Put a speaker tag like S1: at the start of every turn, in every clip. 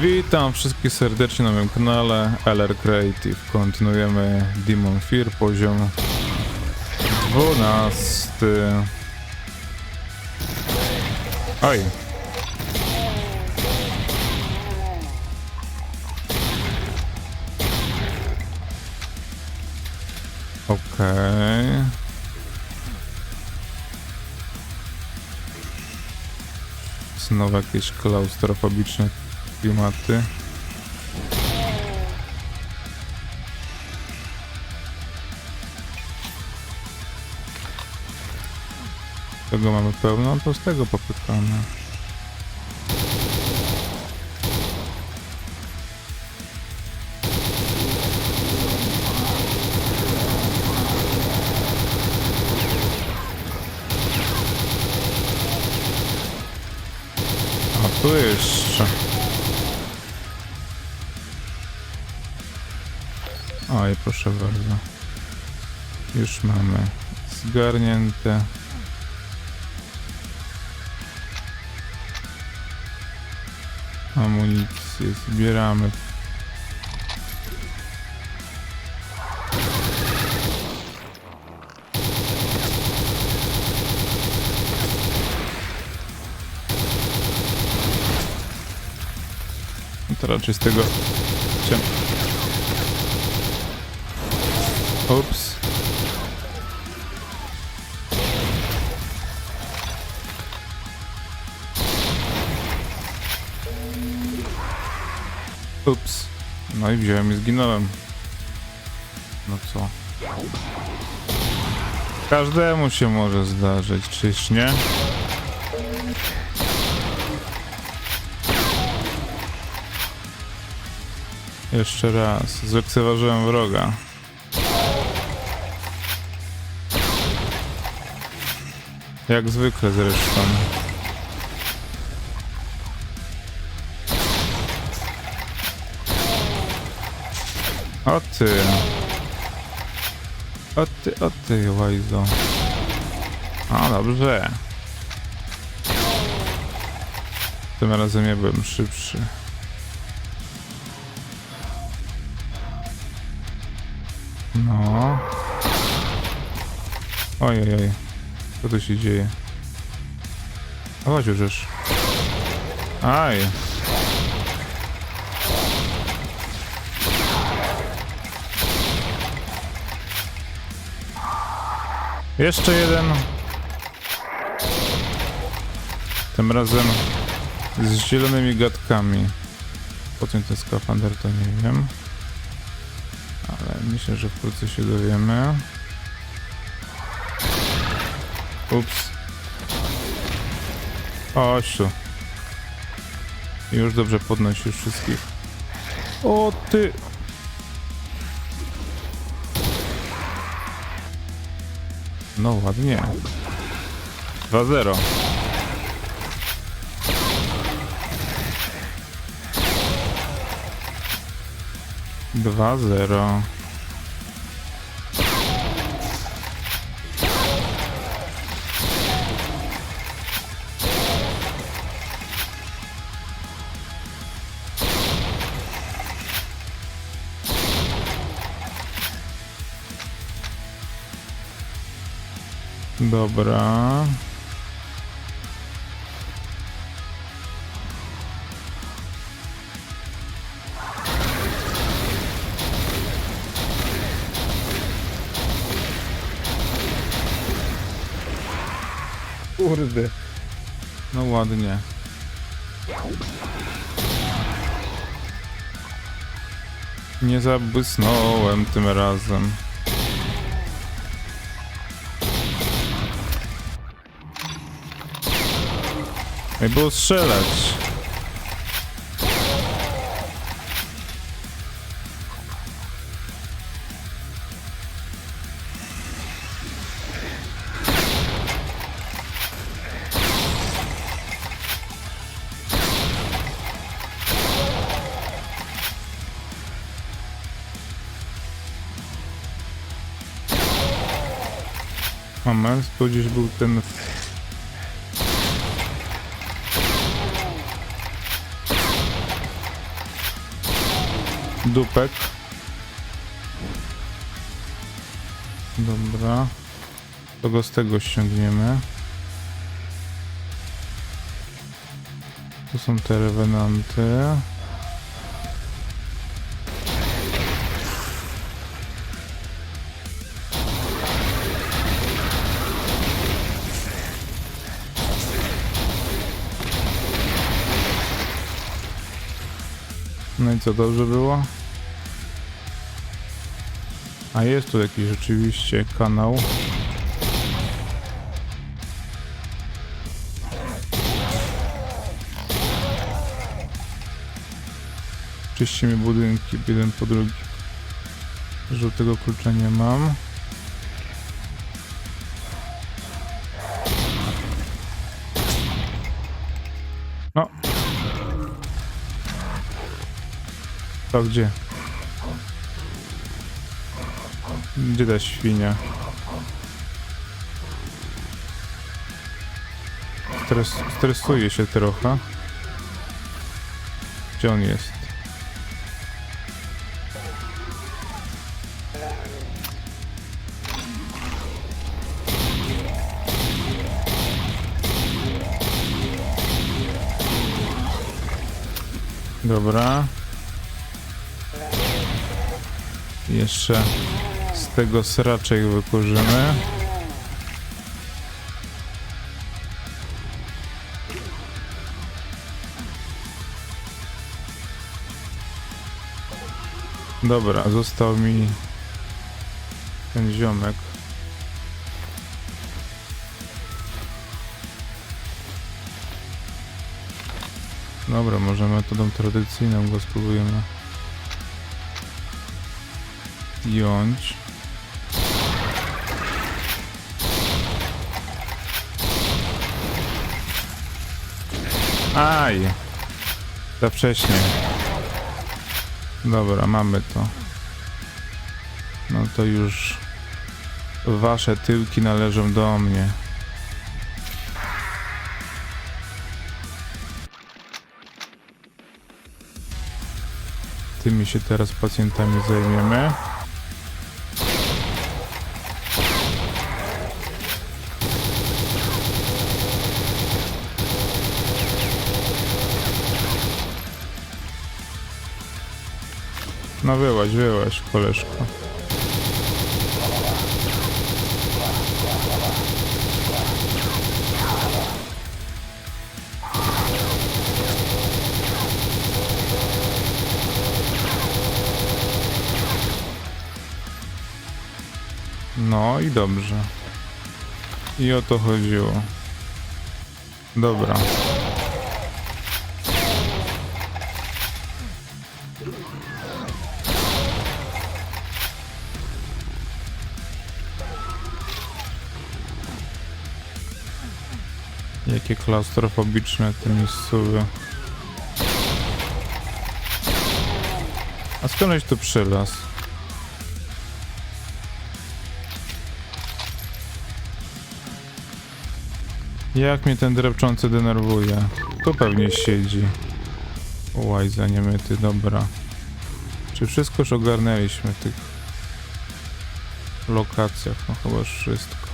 S1: Witam wszystkich serdecznie na moim kanale LR Creative. Kontynuujemy Demon Fear, poziom 12. Oj. Okej. Znowu jakieś klaustrofobiczne klimaty. Tego mamy pełno, to z tego popytamy. A tu jeszcze. Oj, proszę bardzo. Już mamy zgarnięte. Amunicję zbieramy. No To raczej z tego... Ups. Ups. No i wziąłem i zginąłem. No co? Każdemu się może zdarzyć, czyż nie? Jeszcze raz. Zlekceważyłem wroga. Jak zwykle zresztą. O ty. O ty, o ty, łajzo. A, dobrze. Tym razem ja byłem szybszy. No. Oj, oj, oj. Co tu się dzieje? Chodź już. Aj. Jeszcze jeden. Tym razem z zielonymi gadkami. Po czym ten skafander to nie wiem. Ale myślę, że wkrótce się dowiemy. Ups. I Już dobrze podnosisz wszystkich. O ty! No ładnie. 2-0. Dwa zero. Dobra. Kurde. No ładnie. Nie zabłysnąłem tym razem. Nie było strzelać. Moment, tu gdzieś był ten dupek. Dobra. To go z tego ściągniemy. Tu są te rewenanty. I co, dobrze było? A jest tu jakiś rzeczywiście kanał. Czyścimy budynki jeden po drugim. Żółtego klucza nie mam. To gdzie? Gdzie ta świnia? Stres, stresuje się trochę. Gdzie on jest? Dobra. Jeszcze z tego sraczek wykurzymy. Dobra, został mi ten ziomek. Dobra, może metodą tradycyjną go spróbujemy jąć. Aj! Za wcześnie. Dobra, mamy to. No to już wasze tyłki należą do mnie. Tymi się teraz pacjentami zajmiemy. No wyłaź, wyłaź, koleżko. No i dobrze. I o to chodziło. Dobra. Jakie klaustrofobiczne te miejscowe. A skądś tu przylas? Jak mnie ten drepczący denerwuje. Tu pewnie siedzi. Łajza niemyty, dobra. Czy wszystko już ogarnęliśmy w tych lokacjach? No chyba wszystko.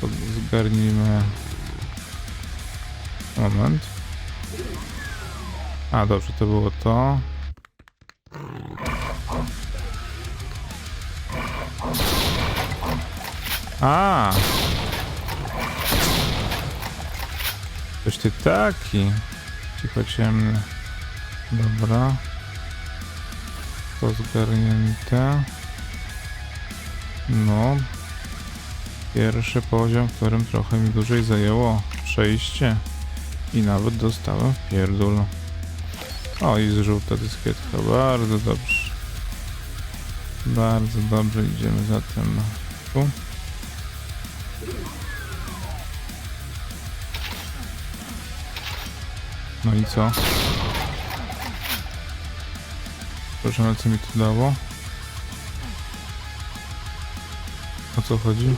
S1: To zgarnijmy. Moment. A, dobrze, to było to. A! Coś ty taki. Cicho ciemny. Dobra. To zgarnięte. No. Pierwszy poziom, którym trochę mi dłużej zajęło przejście. I nawet dostałem pierdol. O, i z żółta dyskietka. Bardzo dobrze. Bardzo dobrze idziemy zatem tu. No i co? Proszę, co mi to dało? O co chodzi?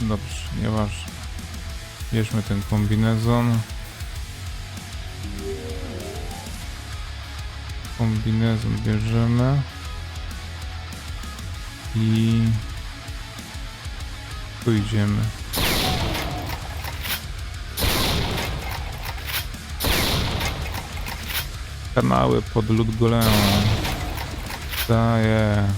S1: Dobrze, nieważne. Bierzmy ten kombinezon. Kombinezon bierzemy. I... Tu idziemy. Kanały pod lód golemu. Daję.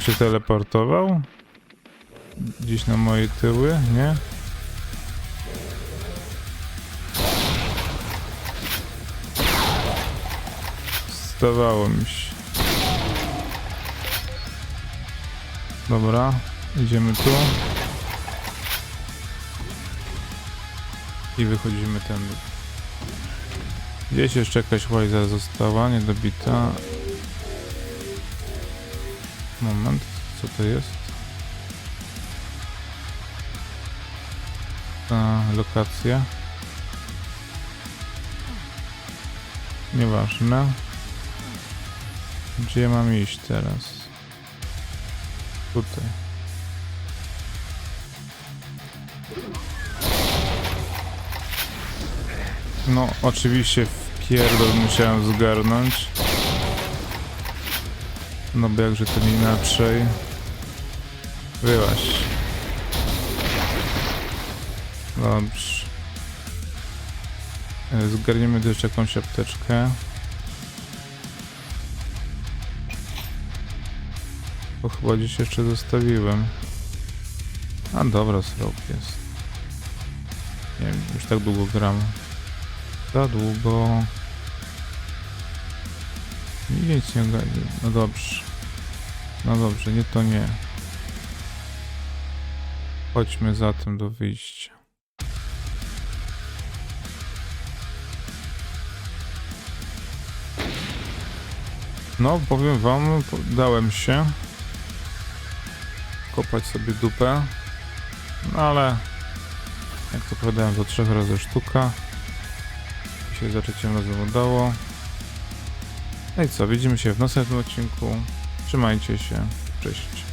S1: Się teleportował? Gdzieś na moje tyły, nie? Zdawało mi się. Dobra, idziemy tu. I wychodzimy tędy. Gdzieś jeszcze jakaś łajza została, niedobita. Moment, co to jest? Ta lokacja. Nieważne. Gdzie mam iść teraz? Tutaj. No, oczywiście w pierdol musiałem zgarnąć. No bo jakże to inaczej. Wyłaś. Dobrze. E, Zgarniemy też jakąś apteczkę. Bo chyba gdzieś jeszcze zostawiłem. A dobra, srok jest. Nie wiem, już tak długo gram. Za długo. Nic nie ogarnę. No dobrze. No dobrze, nie to nie. Chodźmy zatem do wyjścia. No, powiem wam, dałem się kopać sobie dupę, no ale jak to powiedziałem, do trzech razy sztuka. Dzisiaj za trzecim razem udało. No i co, widzimy się w następnym odcinku. Trzymajcie się, cześć.